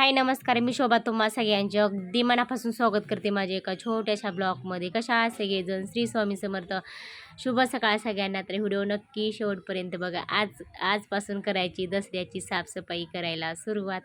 हाय नमस्कार. मी शोभा तुम्हा सगळ्यांचे अगदी मनापासून स्वागत करते माझ्या एका छोट्याशा ब्लॉगमध्ये. कशा सगळेजण? श्री स्वामी समर्थ. शुभ सकाळ सगळ्यांना. तर व्हिडिओ नक्की शेवटपर्यंत बघा. आज आजपासून करायची दसऱ्याची साफसफाई करायला सुरुवात.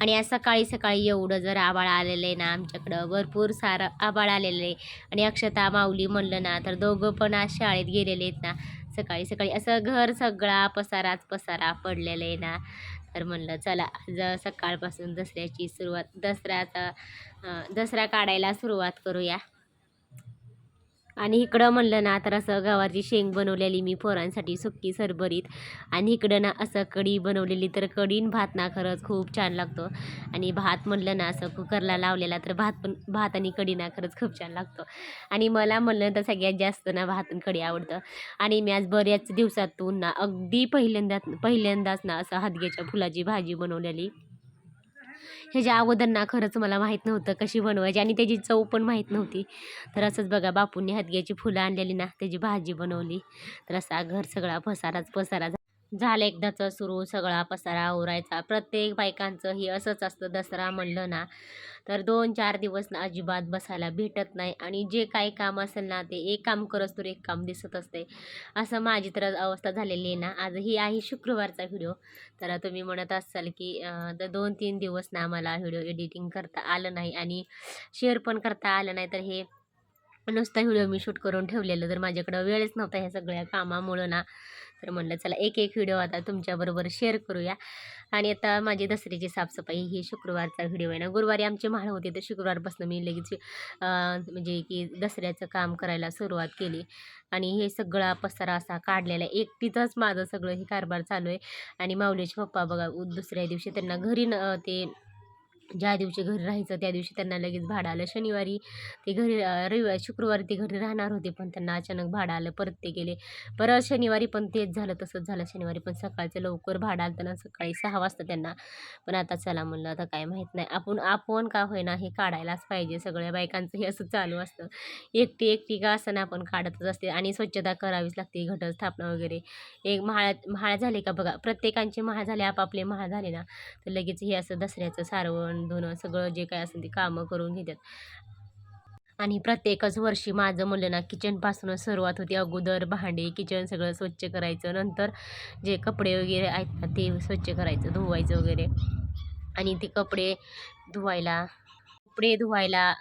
आणि आज सकाळी सकाळी एवढं जर आबाळ आलेलं आहे ना आमच्याकडं भरपूर सारं आबाळ आलेलं आहे. आणि अक्षता माऊली म्हणलं ना तर दोघं पण आज शाळेत गेलेले आहेत ना. सकाळी सकाळी असं घर सगळा पसाराच पसारा पडलेला आहे ना. तर म्हणलं चला आज सकाळपासून दसऱ्याची सुरुवात दसऱ्याचा दसरा काढायला सुरुवात करूया. आणि इकडं म्हणलं ना तर असं गवारची शेंग बनवलेली मी पोरांसाठी सुक्की सरबरीत. आणि इकडं ना असं कढी बनवलेली तर कढीन भात ना खरंच खूप छान लागतो. आणि भात म्हणलं ना असं कुकरला लावलेला तर भात पण भात आणि कढी ना खरंच खूप छान लागतो. आणि मला म्हणलं तर सगळ्यात जास्त ना भात आणि कढी आवडतं. आणि मी आज बऱ्याच दिवसातून ना अगदी पहिल्यांदा पहिल्यांदाच ना असं हादग्याच्या फुलाची भाजी बनवलेली. ह्याच्या अगोदर ना खरंच मला माहीत नव्हतं कशी बनवायची आणि त्याची चव पण माहीत नव्हती. तर असंच बघा बापूंनी हातग्याची फुलं आणलेली ना त्याची भाजी बनवली. तर असा घर सगळा पसाराच पसारा झालं एकदाचं सुरू सगळा पसारा आवरायचा प्रत्येक बायकांचं हे असंच असतं दसरा म्हणलं ना तर दोन चार दिवस ना अजिबात बसायला भेटत नाही. आणि जे काही काम असेल ना ते एक काम करत तर एक काम दिसत असते. असं माझी तर अवस्था झालेली आहे ना. आज ही आहे शुक्रवारचा व्हिडिओ. तर तुम्ही म्हणत असाल की तर दोन तीन दिवस ना मला व्हिडिओ एडिटिंग करता आलं नाही आणि शेअर पण करता आलं नाही. तर हे नुसता व्हिडिओ मी शूट करून ठेवलेलं. तर माझ्याकडं वेळच नव्हता ह्या सगळ्या कामामुळं ना. तर म्हणलं चला एक एक व्हिडिओ आता तुमच्याबरोबर शेअर करूया. आणि आता माझी दसऱ्याची साफसफाई ही शुक्रवारचा व्हिडिओ आहे ना. गुरुवारी आमचे माळ होते तर शुक्रवारपासून मी लगेच म्हणजे की दसऱ्याचं काम करायला सुरुवात केली. आणि हे सगळा पसारा असा काढलेला आहे. एकटीचंच माझं सगळं हे कारभार चालू आहे. आणि माऊलीचे पप्पा बघा उ- दुसऱ्या दिवशी त्यांना घरी न ते ज्या दिवशी घरी राहायचं त्या दिवशी त्यांना लगेच भाडं आलं. शनिवारी ते घरी रविवार रविवारी शुक्रवारी ते घरी राहणार होते पण त्यांना अचानक भाडं आलं परत ते गेले. परत शनिवारी पण तेच झालं तसंच झालं. शनिवारी पण सकाळचं लवकर भाडं आलं त्यांना सकाळी सहा वाजता त्यांना. पण आता चला म्हणलं आता काय माहीत नाही. आपण आपण का होईना हे काढायलाच पाहिजे. सगळ्या बायकांचं हे असं चालू असतं. एकटी एकटी का असं आपण काढतच असते. आणि स्वच्छता करावीच लागते घटस्थापना वगैरे. एक महाळ महाळ झाले का बघा प्रत्येकांचे महाळ झाले आपापले महाळ झाले ना तर लगेच हे असं दसऱ्याचं सारवण धुणं सगळं जे काय असेल ते कामं करून घेतात आणि प्रत्येकच वर्षी माझं म्हणलं ना किचनपासूनच सुरुवात होती. अगोदर भांडे किचन सगळं स्वच्छ करायचं. नंतर जे कपडे वगैरे आहेत ना ते स्वच्छ करायचं धुवायचं वगैरे. आणि ते कपडे धुवायला कपडे धुवायला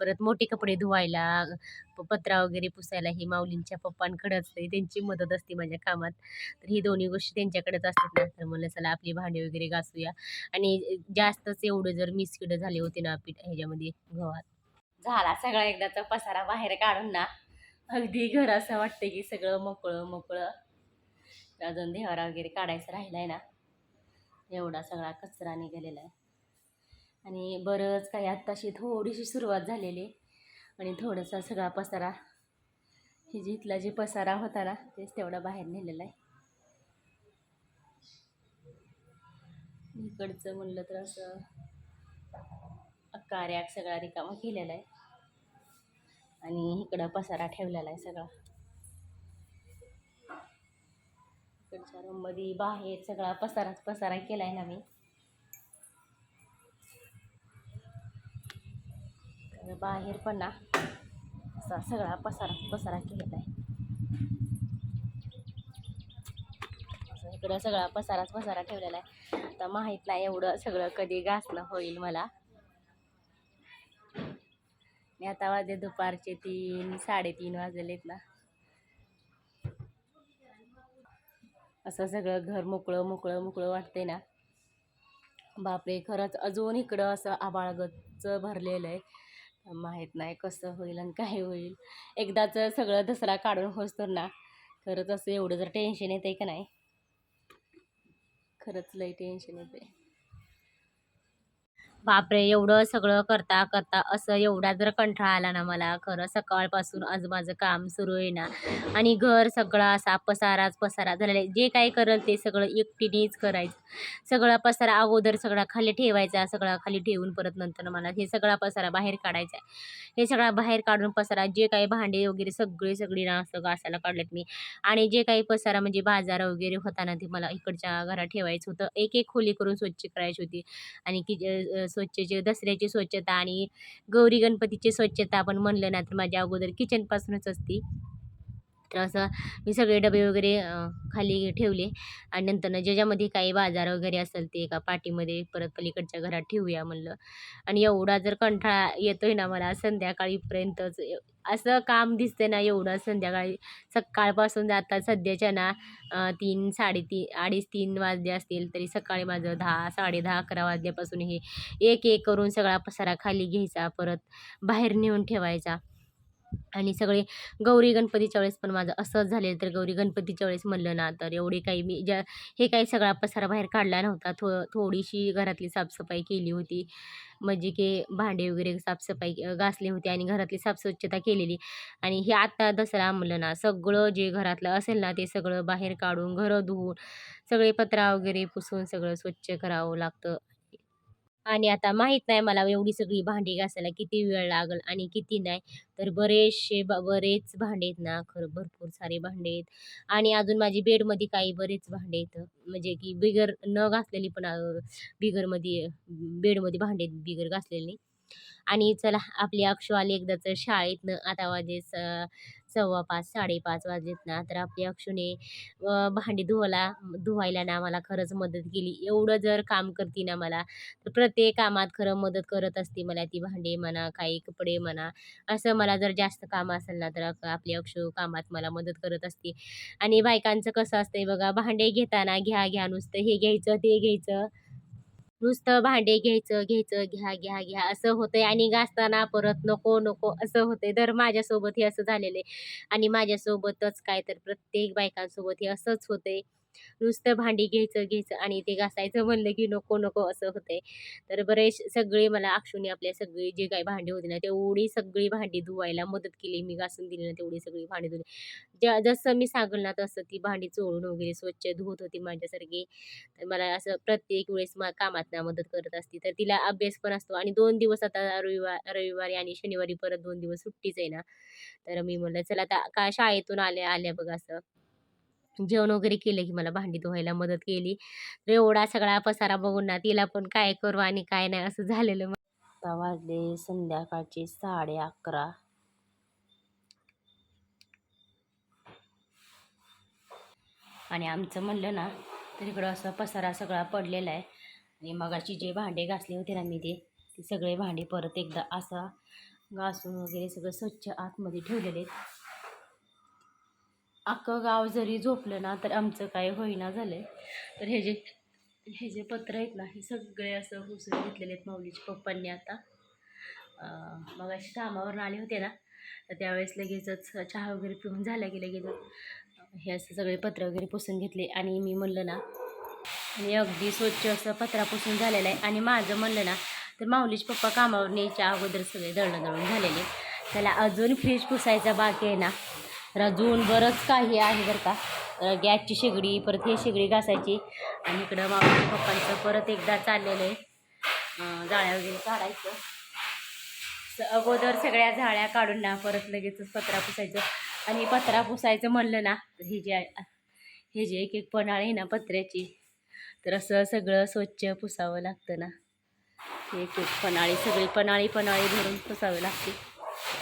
परत मोठे कपडे धुवायला प- पत्रा वगैरे पुसायला ही माऊलींच्या पप्पांकडे असते त्यांची मदत असते माझ्या कामात. तर ही दोन्ही गोष्टी त्यांच्याकडेच असतात ना. तर म्हणलं चला आपली भांडी वगैरे घासूया. आणि जास्तच एवढं जर मिसकिडं झाले होते ना पीठ ह्याच्यामध्ये गव्हात. झाला सगळा एकदाचा पसारा बाहेर काढून ना. अगदी घर असं वाटतं की सगळं मोकळं मोकळं. अजून देवारा वगैरे काढायचं राहिलं आहे ना. एवढा सगळा कचरा निघालेला आहे. आणि बरंच काही आत्ताशी थोडीशी सुरुवात झालेली आहे. आणि थोडासा सगळा पसारा हे जिथला इथला जे पसारा होता ना तेच तेवढा बाहेर नेलेला आहे. इकडचं म्हणलं तर असं कार्याक सगळा रिकामा केलेला आहे. आणि इकडं पसारा ठेवलेला आहे सगळा. इकडच्या रूममध्ये बाहेर सगळा पसाराच पसारा केला आहे ना मी. तर बाहेर पण ना असा सगळा पसारा पसारा केलेला आहे. असं इकडं सगळा पसाराच पसारा ठेवलेला आहे. आता माहीत नाही एवढं सगळं कधी घासलं होईल मला. मी आता वाजले दुपारचे तीन साडेतीन वाजलेत ना. असं सगळं घर मोकळं मोकळं मोकळं वाटतंय ना. बापरे खरंच अजून इकडं असं आबाळगतचं भरलेलं आहे. माहीत नाही कसं होईल आणि काय होईल. एकदाच सगळं दसरा काढून होसतो ना खरंच असं एवढं जर टेन्शन येतं का नाही? खरंच लई टेन्शन येते बापरे एवढं सगळं करता करता असं एवढा जर कंटाळा आला ना मला खरं सकाळपासून आज माझं काम सुरू आहे ना आणि घर सगळा असा पसाराच पसारा झालेला आहे. जे काय करेल ते सगळं एकटीनेच करायचं. सगळा पसारा अगोदर सगळा खाली ठेवायचा सगळा खाली ठेवून परत नंतर मला हे सगळा पसारा बाहेर काढायचा आहे. हे सगळा बाहेर काढून पसारा जे काही भांडे वगैरे सगळे सगळी ना असं घासायला काढलेत मी. आणि जे काही पसारा म्हणजे बाजार वगैरे होता ना ते मला इकडच्या घरात ठेवायचं होतं. एक एक खोली करून स्वच्छ करायची होती. आणि की जे- स्वच्छचे दसऱ्याची स्वच्छता आणि गौरी गणपतीची स्वच्छता आपण म्हणलं ना तर माझ्या अगोदर किचनपासूनच असती. तर असं मी सगळे डबे वगैरे खाली ठेवले. आणि नंतर ज्याच्यामध्ये काही बाजार वगैरे असेल ते एका पाटीमध्ये परत पलीकडच्या घरात ठेवूया म्हणलं. आणि एवढा जर कंटाळा येतोय ना मला संध्याकाळीपर्यंतच असं काम दिसते ना एवढं संध्याकाळी. सकाळपासून आता सध्याच्या ना तीन साडेतीन अडीच तीन वाजले असतील तरी सकाळी माझं दहा साडे दहा अकरा वाजल्यापासून हे एक एक करून सगळा पसारा खाली घ्यायचा परत बाहेर नेऊन ठेवायचा. आणि सगळे गौरी गणपतीच्या वेळेस पण माझं असंच झालेलं तर गौरी गणपतीच्या वेळेस म्हणलं ना तर एवढी काही मी ज्या हे काही सगळा पसारा बाहेर काढला नव्हता. थो थोडीशी घरातली साफसफाई केली होती. म्हणजे की भांडे वगैरे साफसफाई घासली घासले होते आणि घरातली साफस्वच्छता केलेली. आणि हे आत्ता दसरा म्हणलं ना सगळं जे घरातलं असेल ना ते सगळं बाहेर काढून घरं धुवून सगळे पत्रा वगैरे पुसून सगळं स्वच्छ करावं लागतं. आणि आता माहीत नाही मला एवढी सगळी भांडी घासायला किती वेळ लागेल आणि किती नाही. तर बरेचसे ब बरेच भांडे आहेत ना खरं भरपूर सारे भांडे आहेत. आणि अजून माझी बेडमध्ये काही बरेच भांडे आहेत. म्हणजे की बिगर न घासलेली पण बिगरमध्ये बेडमध्ये भांडे आहेत बिगर घासलेली. आणि चला आपली अक्षवाली एकदाच शाळेतनं आता वाजे स सव्वा पाच साडेपाच वाजलेत ना तर आपली अक्षूने भांडी धुवायला धुवायला ना मला खरंच मदत केली. एवढं जर काम करते ना मला तर प्रत्येक कामात खरं मदत करत असते मला ती भांडी म्हणा काही कपडे म्हणा असं मला जर जास्त काम असेल ना तर आपली अक्षू कामात मला मदत करत असते. आणि बायकांचं कसं असतंय बघा भांडे घेताना घ्या घ्या नुसतं हे घ्यायचं ते घ्यायचं. नुसतं भांडे घ्यायचं घ्यायचं घ्या घ्या घ्या असं होतंय आणि घासताना परत नको नको असं होतंय. तर माझ्यासोबत हे असं झालेलं आहे आणि माझ्यासोबतच काय तर प्रत्येक बायकांसोबत हे असंच होतंय. नुसतं भांडी घ्यायचं घ्यायचं आणि ते घासायचं म्हणलं की नको नको असं होतंय. तर बरेच सगळे मला अक्षुने आपल्या सगळी जे काही भांडी होती ना तेवढी सगळी भांडी धुवायला मदत केली. मी घासून दिली ना तेवढी सगळी भांडी धुली ज्या जसं मी सांगल ना तसं ती भांडी चोळून वगैरे स्वच्छ धुवत होती माझ्यासारखी. तर मला असं प्रत्येक वेळेस मा कामात ना मदत करत असते. तर तिला अभ्यास पण असतो. आणि दोन दिवस आता रविवार रविवारी आणि शनिवारी परत दोन दिवस सुट्टीच आहे ना. तर मी म्हणलं चला आता का शाळेतून आल्या आल्या बघ असं. जेवण वगैरे केलं की मला भांडी धुवायला मदत केली. तर एवढा सगळा पसारा बघून ना तिला पण काय करू आणि काय नाही असं झालेलं आता वाजले संध्याकाळचे साडे अकरा. आणि आमचं म्हणलं ना तर इकडं असं पसारा सगळा पडलेला आहे. आणि मगाशी जे भांडे घासले होते ना मी ते ते सगळे भांडे परत एकदा असा घासून वगैरे सगळं स्वच्छ आतमध्ये ठेवलेले आहेत. अख्खं गाव जरी झोपलं ना तर आमचं काय होईना झालं आहे तर हे जे हे जे पत्र आहेत ना हे सगळे असं पुसून घेतलेले आहेत माऊलीच्या पप्पांनी आता. मग अशी कामावरून आले होते ना तर त्यावेळेस लगेचच चहा वगैरे पिऊन झाला की लगेच हे असं सगळे पत्र वगैरे पुसून घेतले. आणि मी म्हणलं ना आणि अगदी स्वच्छ असं पत्रा पुसून झालेलं आहे. आणि माझं म्हणलं ना तर माऊलीचे पप्पा कामावर न्यायच्या अगोदर सगळे दळणं दळून झालेले त्याला अजून फ्रीज पुसायचा बाकी आहे ना तर अजून बरंच काही आहे बरं का. गॅसची शेगडी परत हे शेगडी घासायची. आणि इकडं मावशी पप्पांचं परत एकदा चाललेलं आहे. जाळ्या वगैरे काढायचं. स- अगोदर सगळ्या झाळ्या काढून ना परत लगेचच पत्रा पुसायचं. आणि पत्रा पुसायचं म्हणलं ना हे जे आहे- हे जे एक एक पन्हाळी आहे ना पत्र्याची तर असं सगळं स्वच्छ पुसावं लागतं ना. एक एक पन्हाळी सगळी पन्हाळी पन्हाळी भरून पुसावी लागते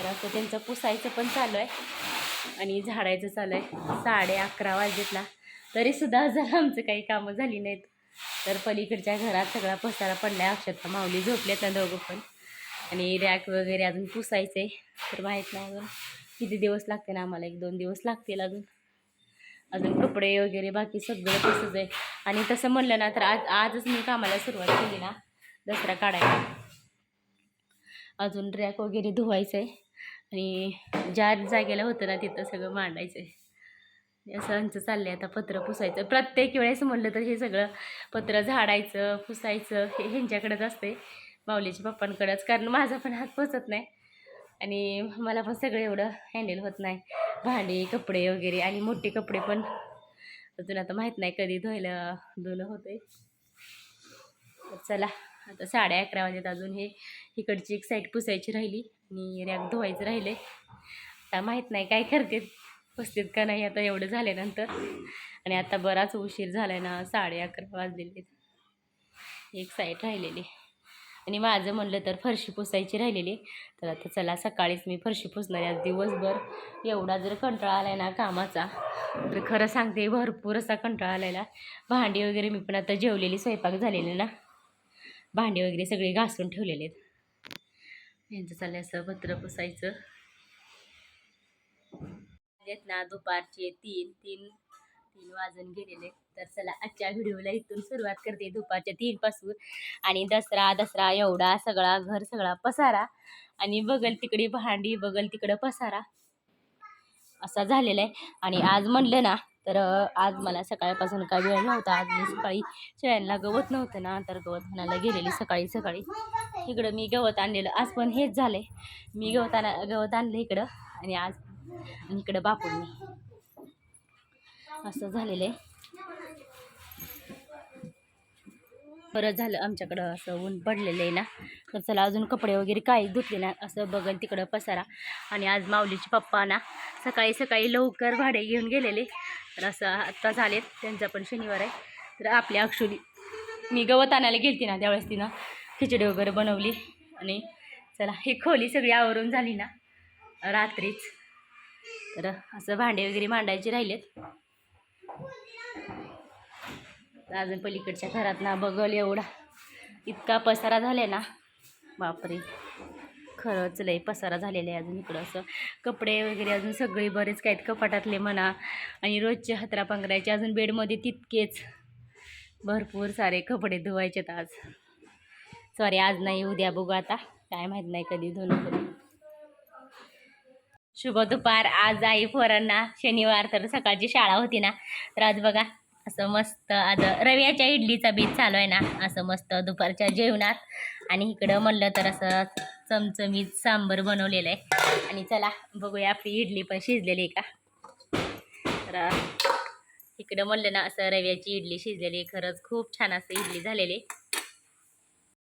तर असं त्यांचं पुसायचं पण चालू आहे. आणि झाडायचं चालू आहे साडे अकरा वाजेतला तरीसुद्धा जर आमचं काही कामं झाली नाहीत. तर पलीकडच्या घरात सगळा पसारा पडला अक्षरता माऊली झोपल्यात ना दोघं पण. आणि रॅक वगैरे अजून पुसायचे तर माहीत नाही अजून. किती दिवस लागते ना आम्हाला? एक दोन दिवस लागतील अजून. अजून कपडे वगैरे बाकी सगळं तसंच आहे आणि तसं म्हणलं ना तर आज आजच मी कामाला सुरुवात केली ना दसरा काढायला. अजून रॅक वगैरे धुवायचं आहे आणि ज्या जागेला होतं ना तिथं सगळं मांडायचं. आहे असं आमचं चाललंय आता पत्र पुसायचं. प्रत्येक वेळेस म्हणलं तर हे सगळं पत्र झाडायचं पुसायचं हे ह्यांच्याकडेच असते माऊलीच्या पप्पांकडंच. कारण माझा पण हात पोचत नाही. आणि मला पण सगळं एवढं हँडल होत नाही. भांडी कपडे वगैरे आणि मोठे कपडे पण अजून आता माहीत नाही कधी धुवायला धुणं होतंय. चला. आता साडे अकरा वाजत अजून हे इकडची एक साईड पुसायची राहिली आणि रॅक धुवायचं राहिले आता माहीत नाही काय करते पुसतेत का नाही आता एवढं झाल्यानंतर. आणि आता बराच उशीर झाला आहे ना साडे अकरा वाजलेले एक साईड राहिलेली. आणि माझं म्हणलं तर फरशी पुसायची राहिलेली. तर आता चला सकाळीच मी फरशी पुसणार आहे. आज दिवसभर एवढा जर कंटाळा आला ना कामाचा तर खरं सांगते भरपूर असा कंटाळा आलेला भांडी वगैरे मी पण आता जेवलेली स्वयंपाक झालेली ना. भांडी वगैरे सगळे घासून ठेवलेले आहेत. यांचं चाललं असं पत्र पुसायचं. आहेत ना दुपारचे तीन तीन तीन वाजून गेलेले. तर चला आजच्या व्हिडिओला इथून सुरुवात करते. दुपारच्या तीनपासून आणि दसरा दसरा एवढा सगळा घर सगळा पसारा आणि बगल तिकडे भांडी बगल तिकडं पसारा. असा झालेला आहे. आणि आज म्हणलं ना तर आज मला सकाळपासून काय वेळ नव्हता. आज मी सकाळी शेळ्यांना गवत नव्हतं ना तर गवत आणायला गेलेली सकाळी सकाळी. इकडं मी गवत आणलेलं. आज पण हेच झालंय. मी गवत आणा गवत आणलं इकडं आणि आज आणि इकडं बापूंनी. असं झालेलं आहे. बरं झालं आमच्याकडं असं ऊन पडलेलं आहे ना. तर चला अजून कपडे वगैरे काही धुतले ना असं बघन तिकडं पसारा. आणि आज माऊलीचे पप्पा ना सकाळी सकाळी लवकर भाडे घेऊन गेलेले. तर असं आत्ता झालेत. त्यांचा पण शनिवार आहे. तर आपल्या अक्षुली मी गवत आणायला गेलती ना त्यावेळेस तिनं. खिचडी वगैरे बनवली. आणि चला ही खोली सगळी आवरून झाली ना. रात्रीच. तर असं भांडे वगैरे मांडायचे राहिलेत. अजून पलीकडच्या घरात ना बघल एवढा. इतका पसारा झाला ना. बापरे. खरंच लय पसारा झालेला आहे अजून इकडं असं. कपडे वगैरे अजून सगळे बरेच काहीत कपाटातले म्हणा. आणि रोजचे हतरा पांघरायचे अजून बेडमध्ये तितकेच भरपूर सारे कपडे धुवायचेत आज. सॉरी आज नाही उद्या बघू आता. काय माहीत नाही कधी धुणं कधी. शुभ दुपार. आज आई पोरांना शनिवार तर सकाळची शाळा होती ना. तर आज बघा असं मस्त आज रव्याच्या इडलीचा बीज चालू आहे ना असं मस्त दुपारच्या जेवणात. आणि इकडं म्हणलं तर असं चमचमीत सांबर बनवलेलं आहे. आणि चला बघूया आपली इडली पण शिजलेली आहे का? तर इकडं म्हणलं ना असं रव्याची इडली शिजलेली खरंच खूप छान असं इडली झालेली आहे.